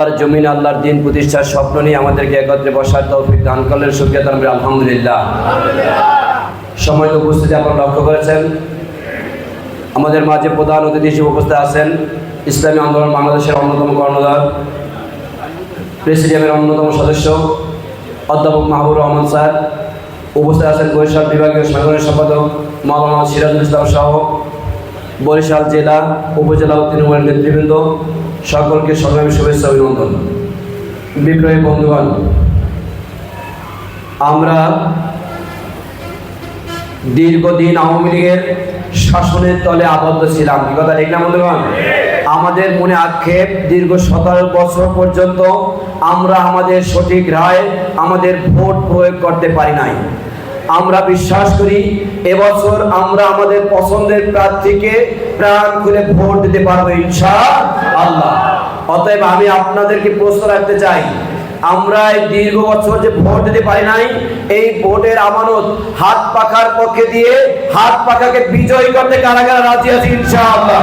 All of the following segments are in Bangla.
আল্লাহর জমিন আল্লাহর দিন প্রতিষ্ঠার স্বপ্ন নিয়ে আমাদেরকে একত্রে বসার তৌফিক দান করলেন। সুখিয়া আলহামদুলিল্লাহ। সময় উপস্থিতি আপনারা লক্ষ্য করেছেন। আমাদের মাঝে প্রধান অতিথি হিসেবে উপস্থিত আছেন। ইসলামী আন্দোলন বাংলাদেশের অন্যতম কর্ণধার, প্রেসিডিয়ামের অন্যতম সদস্য, অধ্যাপক মাহবুর রহমান স্যার। উপস্থিত আছেন বরিশাল বিভাগীয় সাধারণ সম্পাদক মাওলানা সিরাজুল ইসলাম সহ বরিশাল জেলা, উপজেলা তৃণমূলের নেতৃবৃন্দ। সকলকে সংগ্রামী শুভেচ্ছা অভিনন্দন। বিপ্লবী বন্ধুগণ, আমরা দীর্ঘদিন আওয়ামী লীগের শাসনের তলে আবদ্ধ ছিলাম। কি কথা না বন্ধুগণ? আমাদের মনে আক্ষেপ, দীর্ঘ সতেরো বছর পর্যন্ত আমরা আমাদের সঠিক রায়, আমাদের ভোট প্রয়োগ করতে পারি নাই। আমরা বিশ্বাস করি, এবছর আমরা আমাদের পছন্দের প্রার্থীকে প্রাণ খুলে ভোট দিতে পারব ইনশা আল্লাহ অতএব আমি আপনাদেরকে প্রশ্ন রাখতে চাই, আমরা এই দীর্ঘ বছর যে ভোট দিতে পারি নাই, এই ভোটের আমানত হাত পাখার পক্ষে দিয়ে হাত পাখাকে বিজয়ী করতে কারা কারা রাজি আছে ইনশাআল্লাহ?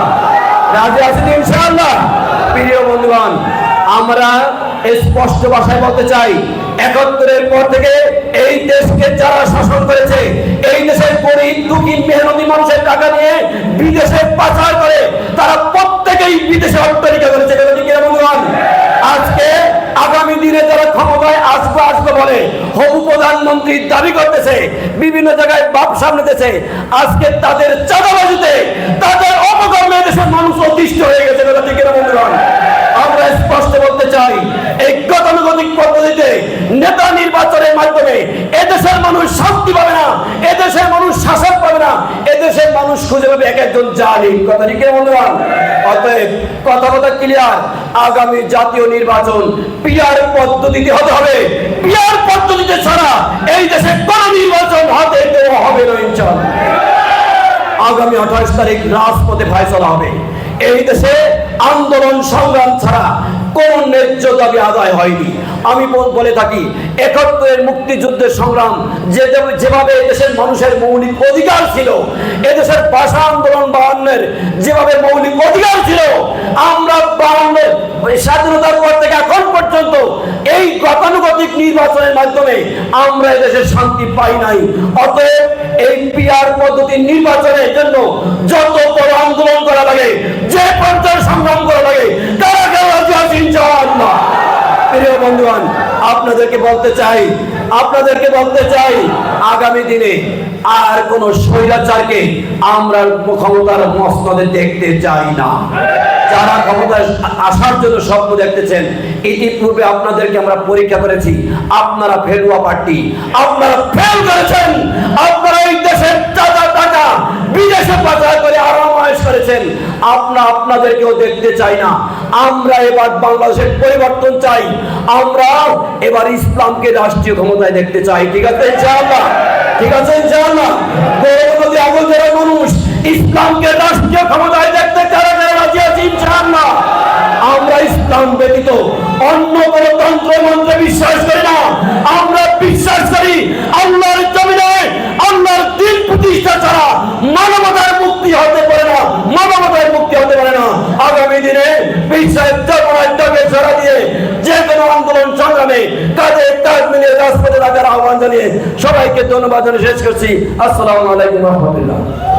রাজি আছেন ইনশাআল্লাহ? প্রিয় বন্ধুগণ, আমরা স্পষ্ট ভাষায় বলতে চাই, একাত্তরের পর থেকে এই দেশকে যারা বিদেশে পাচার করে, তারা প্রত্যেকেই বিদেশে অট্টালিকা করেছে আজকে আগামী দিনে যারা ক্ষমতায় আসবে আসবে বলে হবু প্রধানমন্ত্রী দাবি করতেছে, বিভিন্ন জায়গায় বাপ সামনেতেছে আজকে তাদের চাঁদাবাজিতে তাদের অপকর্মে দেশের মানুষ অতিষ্ঠ হয়ে গেছে এটা ঠিক বন্ধুগণ? আমরা স্পষ্ট বলতে চাই, এই গতানুগতিক পদ্ধতিতে নেতা নির্বাচনের মাধ্যমে এদেশের মানুষ শান্তি পাবে না এদেশের মানুষ শাসন পাবে না এদেশের মানুষ খুঁজে পাবে এক একজন জালিম। কথা ঠিক বন্ধুগণ অতএব কথা কথা ক্লিয়ার আগামী জাতীয় নির্বাচন পিয়ার পদ্ধতিতে হতে হবে। পিয়ার পদ্ধতিতে ছাড়া এই দেশে কোন নির্বাচন হাতে দেওয়া হবে না, ইনশাআল্লাহ। আগামী আঠাশ তারিখ রাজপথে চলা হবে। এই দেশে আন্দোলন সংগ্রাম ছাড়া কোন ন্যায্য দাবি আদায় হয়নি। আমি বলে থাকি, একাত্তরের মুক্তিযুদ্ধের সংগ্রাম যে যেভাবে দেশের মানুষের মৌলিক অধিকার ছিল, এদেশের ভাষা আন্দোলন বাহান্নের যেভাবে মৌলিক অধিকার ছিল, আমরা বাহান্নের স্বাধীনতার পর থেকে এখন পর্যন্ত এই গতানুগতিক নির্বাচনের মাধ্যমে আমরা এদেশের শান্তি পাই নাই। অতএব এই পিআর পদ্ধতির নির্বাচনের জন্য যত বড় আন্দোলন করা লাগে যে পর্যায়ে সংগ্রাম করা লাগে তারা কেউ রাজি আছে ইনশাআল্লাহ প্রিয় বন্ধুগণ আপনাদেরকে বলতে চাই, আপনাদেরকে বলতে চাই, আগামী দিনে আর কোন স্বৈরাচারকে আমরা ক্ষমতার মসনদে দেখতে চাই না। যারা ক্ষমতায় আসার জন্য স্বপ্ন দেখতেছেন, ইতিপূর্বে আপনাদেরকে আমরা পরীক্ষা করেছি, আপনারা ফেলুয়া পার্টি, আপনারা ফেল করেছেন, আপনারা এই দেশের টাকা টাকা বিদেশে পাচার করে আরামায়েশ করেছেন আমরা আপনাদেরকেও দেখতে চাই না। আমরা এবার বাংলাদেশের পরিবর্তন চাই। আমরা এবার ইসলামকে রাষ্ট্রীয় ক্ষমতায় দেখতে চাই। ঠিক আছে, ইনশাআল্লাহ? ঠিক আছে, ইনশাআল্লাহ? গৌরবতী আবুল যারা মানুষ ইসলামকে রাষ্ট্রীয় ক্ষমতায় দেখতে যারা যারা রাজি আছে, ইনশাআল্লাহ? আমরা ইসলাম ব্যতীত অন্য কোনো তন্ত্র মন্ত্রে বিশ্বাস করি না আমরা বিশ্বাস করি আল্লাহর জমিনে আল্লাহর দিন প্রতিষ্ঠা ছাড়া মানবতার মুক্তি হতে পারে না মানবতার মুক্তি হতে পারে না আগামী দিনে দিয়ে যে আন্দোলন কাজে আহ্বান জানিয়ে সবাইকে ধন্যবাদ শেষ করছি। আসসালামু আলাইকুম রহমতুল্লাহ।